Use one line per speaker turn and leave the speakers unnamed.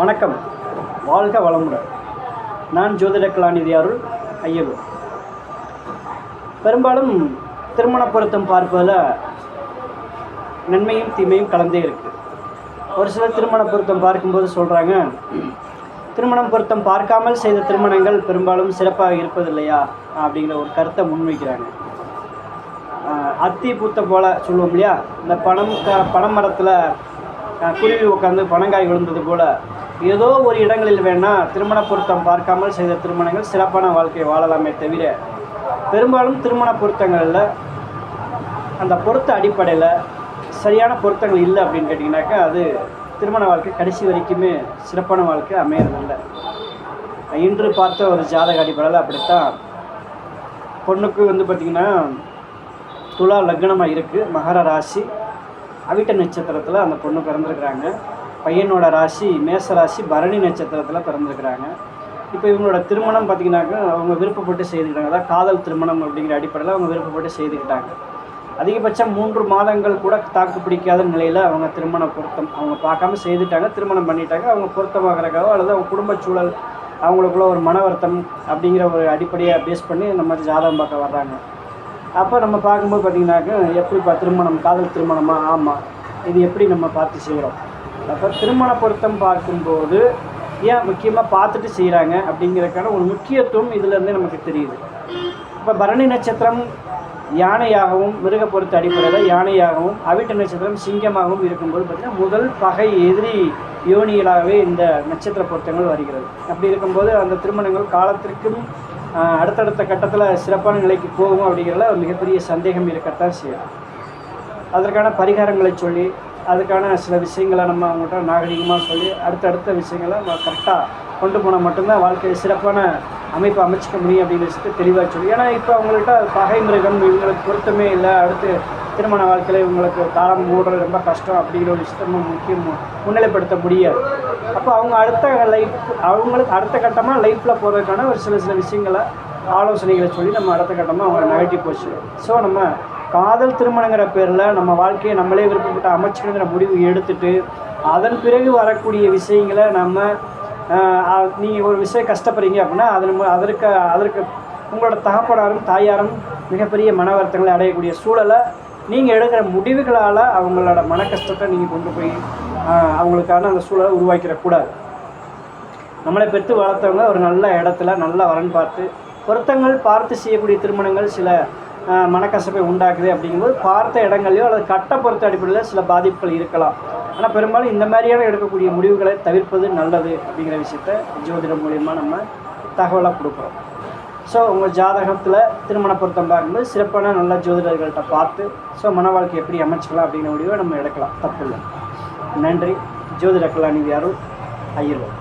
வணக்கம். வாழ்க வளமுடன். நான் ஜோதிட கலாநிதி அருள் ஐயலூர் பெரும்பாலும் திருமண பொருத்தம் பார்ப்பதில் நன்மையும் தீமையும் கலந்தே இருக்குது ஒரு சிலர் திருமண பொருத்தம் பார்க்கும்போது சொல்கிறாங்க திருமணம் பொருத்தம் பார்க்காமல் செய்த திருமணங்கள் பெரும்பாலும் சிறப்பாக இருப்பதில்லையா? அப்படிங்கிற ஒரு கருத்தை முன்வைக்கிறாங்க. அத்தி பூத்த போல சொல்லுவோம் இல்லையா? இந்த பணம் க பனம் மரத்தில் குருவி உட்காந்து பனங்காய் விழுந்தது போல் ஏதோ ஒரு இடங்களில் வேணால் திருமண பொருத்தம் பார்க்காமல் செய்த திருமணங்கள் சிறப்பான வாழ்க்கையை வாழலாமே தவிர பெரும்பாலும் திருமண பொருத்தங்களில் அந்த பொருத்த அடிப்படையில் சரியான பொருத்தங்கள் இல்லை அப்படின்னு கேட்டிங்கனாக்கா அது திருமண வாழ்க்கை கடைசி வரைக்குமே சிறப்பான வாழ்க்கை அமையறதில்லை. இன்று பார்த்த ஒரு ஜாதக அடிப்படையில் அப்படித்தான். பொண்ணுக்கு வந்து பார்த்திங்கன்னா துலா லக்னமாக இருக்குது மகர ராசி. அவிட்ட நட்சத்திரத்தில் அந்த பொண்ணு பிறந்திருக்கிறாங்க. பையனோட ராசி மேச ராசி பரணி நட்சத்திரத்தில் பிறந்திருக்கிறாங்க. இப்போ இவங்களோட திருமணம் பார்த்திங்கனாக்கா அவங்க விருப்பப்பட்டு செய்துக்கிட்டாங்க. அதாவது காதல் திருமணம் அப்படிங்கிற அடிப்படையில் அவங்க விருப்பப்பட்டு செய்துக்கிட்டாங்க. அதிகபட்சம் மூன்று மாதங்கள் கூட தாக்கு பிடிக்காத நிலையில் அவங்க திருமண பொருத்தம் அவங்க பார்க்காம செய்துட்டாங்க. திருமணம் பண்ணிட்டாங்க. அவங்க பொருத்தமாகறக்காக அல்லது அவங்க குடும்ப சூழல் அவங்களுக்குள்ள ஒரு மன வருத்தம் அப்படிங்கிற ஒரு அடிப்படையை பேஸ் பண்ணி இந்த மாதிரி ஜாதகம் பார்க்க வர்றாங்க. அப்போ நம்ம பார்க்கும்போது பார்த்தீங்கன்னாக்க எப்படிப்பா திருமணம் காதல் திருமணமாக ஆமாம் இது எப்படி நம்ம பார்த்து செய்கிறோம் அப்போ திருமண பொருத்தம் பார்க்கும்போது ஏன் முக்கியமாக பார்த்துட்டு செய்கிறாங்க அப்படிங்கிறதுக்கான ஒரு முக்கியத்துவம் இதுலேருந்தே நமக்கு தெரியுது. இப்போ பரணி நட்சத்திரம் யானையாகவும் மிருக பொருத்த அடிப்படையில் யானையாகவும் அவிட்ட நட்சத்திரம் சிங்கமாகவும் இருக்கும்போது பார்த்திங்கன்னா முதல் பகை எதிரி யோனிகளாகவே இந்த நட்சத்திர பொருத்தங்கள் வருகிறது. அப்படி இருக்கும்போது அந்த திருமணங்கள் காலத்திற்கும் அடுத்தடுத்த கட்டத்தில் சிறப்பான நிலைக்கு போகும் அப்படிங்கிறதுல ஒரு மிகப்பெரிய சந்தேகம் இருக்கத்தான் செய்யும். அதற்கான பரிகாரங்களை சொல்லி அதுக்கான சில விஷயங்களை நம்ம அவங்கள்ட்ட நாகரிகமாக சொல்லி அடுத்தடுத்த விஷயங்களை நம்ம கரெக்டாக கொண்டு போனால் மட்டும்தான் வாழ்க்கையை சிறப்பான அமைப்பை அமைச்சிக்க முடியும் அப்படின்னு விஷயத்தை தெளிவாக சொல்லி. ஏன்னா இப்போ அவங்கள்ட்ட பகை மிருகம் இவங்களுக்கு பொருத்தமே இல்லை. அடுத்து திருமண வாழ்க்கையில் இவங்களுக்கு காலம் மூடுறது ரொம்ப கஷ்டம் அப்படிங்கிற ஒரு விஷயத்த முக்கியம் முன்னிலைப்படுத்த முடியாது. அப்போ அவங்க அடுத்த லைஃப் அவங்களுக்கு அடுத்த கட்டமாக லைஃப்பில் போகிறதுக்கான ஒரு சில சில விஷயங்களை ஆலோசனைகளை சொல்லி நம்ம அடுத்த கட்டமாக அவங்க நகட்டி போச்சு. ஸோ நம்ம காதல் திருமணங்கிற பேரில் நம்ம வாழ்க்கையை நம்மளே விருப்பப்பட்ட அமைச்சுக்கிற முடிவு எடுத்துட்டு அதன் பிறகு வரக்கூடிய விஷயங்களை நம்ம நீங்கள் ஒரு விஷயம் கஷ்டப்படுறீங்க அப்படின்னா அதன் அதற்கு அதற்கு உங்களோட தகப்பனாரும் தாயாரும் மிகப்பெரிய மன வருத்தங்களை அடையக்கூடிய சூழலை நீங்கள் எடுக்கிற முடிவுகளால் அவங்களோட மன கஷ்டத்தை நீங்கள் கொண்டு போய் அவங்களுக்கான அந்த சூழலை உருவாக்கிடக்கூடாது. நம்மளை பெற்று வளர்த்தவங்க ஒரு நல்ல இடத்துல நல்ல வரன் பார்த்து பொருத்தங்கள் பார்த்து செய்யக்கூடிய திருமணங்கள் சில மனக்கசப்பை உண்டாக்குது அப்படிங்கும்போது பார்த்த இடங்கள்லையோ அல்லது கட்ட பொறுத்த அடிப்படையில் சில பாதிப்புகள் இருக்கலாம். ஆனால் பெரும்பாலும் இந்த மாதிரியான எடுக்கக்கூடிய முடிவுகளை தவிர்ப்பது நல்லது அப்படிங்கிற விஷயத்த ஜோதிடம் மூலியமாக நம்ம தகவலாக கொடுக்குறோம். ஸோ உங்கள் ஜாதகத்தில் திருமண பொருத்தம் பார்க்கும்போது சிறப்பான நல்ல ஜோதிடர்கள்ட்ட பார்த்து ஸோ மன வாழ்க்கை எப்படி அமைச்சிக்கலாம் அப்படிங்கிற முடிவை நம்ம எடுக்கலாம். தப்பு இல்லை. நன்றி. ஜோதிட கலாநிதி அருள். ஐயர்வாள்